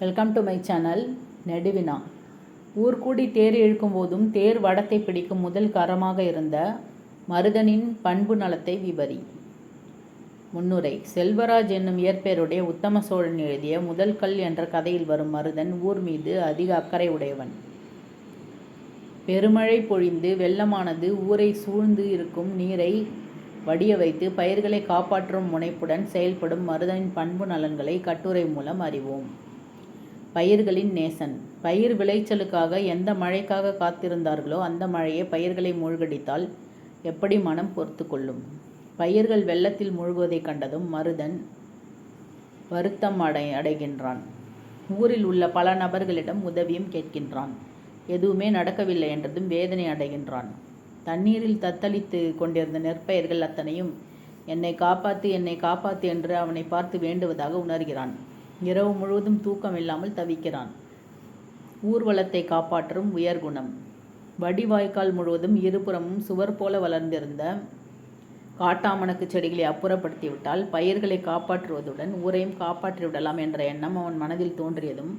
Welcome to my channel நெடுவினா ஊர் கூடி தேர் இழுக்கும் போதும் தேர் வடத்தை பிடிக்கும் முதல் கரமாக இருந்த மருதனின் பண்பு நலத்தை விபரி. முன்னுரை செல்வராஜ் என்னும் இயற்பெயருடைய உத்தம சோழன் எழுதிய முதல் கல் என்ற கதையில் வரும் மருதன் ஊர் மீது அதிக அக்கறை உடையவன். பெருமழை பொழிந்து வெள்ளமானது ஊரை சூழ்ந்து இருக்கும் நீரை வடிய வைத்து பயிர்களை காப்பாற்றும் முனைப்புடன் செயல்படும் மருதனின் பண்பு நலன்களை கட்டுரை மூலம் அறிவோம். பயிர்களின் நேசன். பயிர் விளைச்சலுக்காக எந்த மழைக்காக காத்திருந்தார்களோ அந்த மழையே பயிர்களை மூழ்கடித்தால் எப்படி மனம் பொறுத்து கொள்ளும் பயிர்கள் வெள்ளத்தில் மூழ்குவதைக் கண்டதும் மருதன் வருத்தம் அடை அடைகின்றான். ஊரில் உள்ள பல நபர்களிடம் உதவியும் கேட்கின்றான். எதுவுமே நடக்கவில்லை என்றதும் வேதனை அடைகின்றான். தண்ணீரில் தத்தளித்து கொண்டிருந்த நெற்பயிர்கள் அத்தனையும் என்னை காப்பாத்து என்னை காப்பாத்து என்று அவனை பார்த்து வேண்டுவதாக உணர்கிறான். இரவு முழுவதும் தூக்கம் இல்லாமல் தவிக்கிறான். ஊர்வலத்தை காப்பாற்றும் உயர்குணம். வடிவாய்க்கால் முழுவதும் இருபுறமும் சுவர் போல வளர்ந்திருந்த காட்டாமணக்கு செடிகளை அப்புறப்படுத்திவிட்டால் பயிர்களை காப்பாற்றுவதுடன் ஊரையும் காப்பாற்றிவிடலாம் என்ற எண்ணம் அவன் மனதில் தோன்றியதும்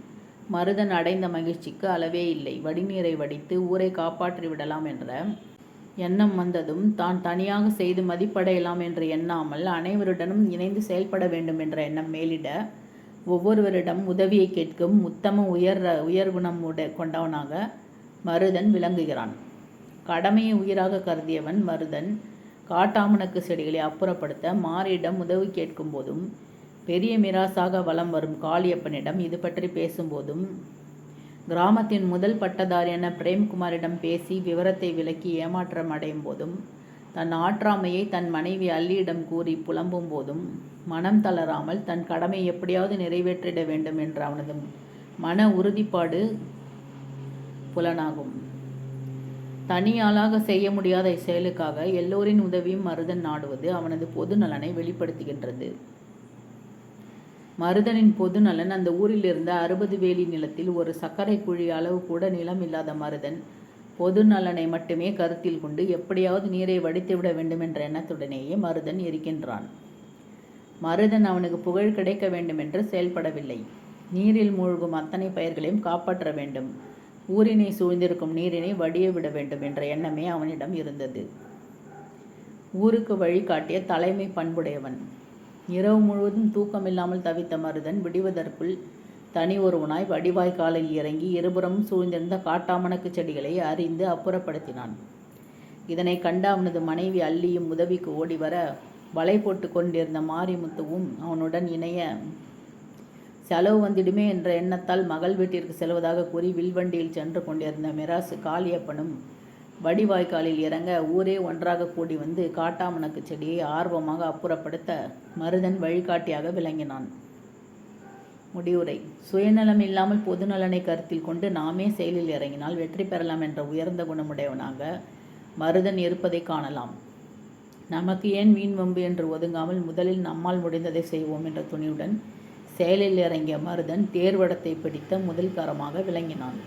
மருதன் அடைந்த மகிழ்ச்சிக்கு அளவே இல்லை. வடிநீரை வடித்து ஊரை காப்பாற்றி விடலாம் என்ற எண்ணம் வந்ததும் தான் தனியாக செய்து மதிப்படையலாம் என்று எண்ணாமல் அனைவருடனும் இணைந்து செயல்பட வேண்டும் என்ற எண்ணம் மேலிட ஒவ்வொருவரிடம் உதவியை கேட்கும் உத்தம உயர் உயர்குணம் உட கொண்டவனாக மருதன் விளங்குகிறான். கடமையை உயிராக கருதியவன் மருதன் காட்டாமணக்கு செடிகளை அப்புறப்படுத்த மாரியிடம் உதவி கேட்கும் போதும் பெரிய மிராசாக வலம் வரும் காளியப்பனிடம் இது பற்றி பேசும்போதும் கிராமத்தின் முதல் பட்டதாரியான பிரேம்குமாரிடம் பேசி விவரத்தை விளக்கி ஏமாற்றம் அடையும் போதும் தன் ஆற்றாமையை தன் மனைவி அல்லியிடம் கூறி புலம்பும் போதும் மனம் தளராமல் தன் கடமை எப்படியாவது நிறைவேற்றிட வேண்டும் என்ற அவனது மன உறுதிப்பாடு புலனாகும். தனியாளாக செய்ய முடியாத செயலுக்காக எல்லோரின் உதவியும் மருதன் நாடுவது அவனது பொது நலனை வெளிப்படுத்துகின்றது. மருதனின் பொது நலன் அந்த ஊரில் இருந்த அறுபது வேலி நிலத்தில் ஒரு சர்க்கரை குழி அளவு கூட நிலம் இல்லாத மருதன் பொது நலனை மட்டுமே கருத்தில் கொண்டு எப்படியாவது நீரை வடித்துவிட வேண்டும் என்ற எண்ணத்துடனேயே மருதன் இருக்கின்றான். மருதன் அவனுக்கு புகழ் கிடைக்க வேண்டுமென்று செயல்படவில்லை. நீரில் மூழ்கும் அத்தனை பயிர்களையும் காப்பாற்ற வேண்டும். ஊரினை சூழ்ந்திருக்கும் நீரினை வடிய விட வேண்டும் என்ற எண்ணமே அவனிடம் இருந்தது. ஊருக்கு வழிகாட்டிய தலைமை பண்புடையவன். இரவு முழுவதும் தூக்கமில்லாமல் தவித்த மருதன் விடுவதற்குள் தனி ஒருவனாய் வடிவாய்க்காலில் இறங்கி இருபுறமும் சூழ்ந்திருந்த காட்டாமணக்கு செடிகளை அறிந்து அப்புறப்படுத்தினான். இதனை கண்ட அவனது மனைவி அள்ளியும் உதவிக்கு ஓடி வர வலை போட்டு கொண்டிருந்த மாரிமுத்துவும் அவனுடன் இணைய செலவு வந்திடுமே என்ற எண்ணத்தால் மகள் வீட்டிற்கு செல்வதாக கூறி வில்வண்டியில் சென்று கொண்டிருந்த மிராசு காளியப்பனும் வடிவாய்க்காலில் இறங்க ஊரே ஒன்றாக கூடி வந்து காட்டாமணக்கு செடியை ஆர்வமாக அப்புறப்படுத்த மருதன் வழிகாட்டியாக விளங்கினான். முடிவுரை. சுயநலம் இல்லாமல் பொதுநலனை கருத்தில் கொண்டு நாமே செயலில் இறங்கினால் வெற்றி பெறலாம் என்ற உயர்ந்த குணமுடையவனாக மருதன் இருப்பதை காணலாம். நமக்கு ஏன் வீண் வம்பு என்று ஒதுங்காமல் முதலில் நம்மால் முடிந்ததை செய்வோம் என்ற துணியுடன் செயலில் இறங்கிய மருதன் தேர்வடத்தை பிடித்த முதல் கரமாக விளங்கினான்.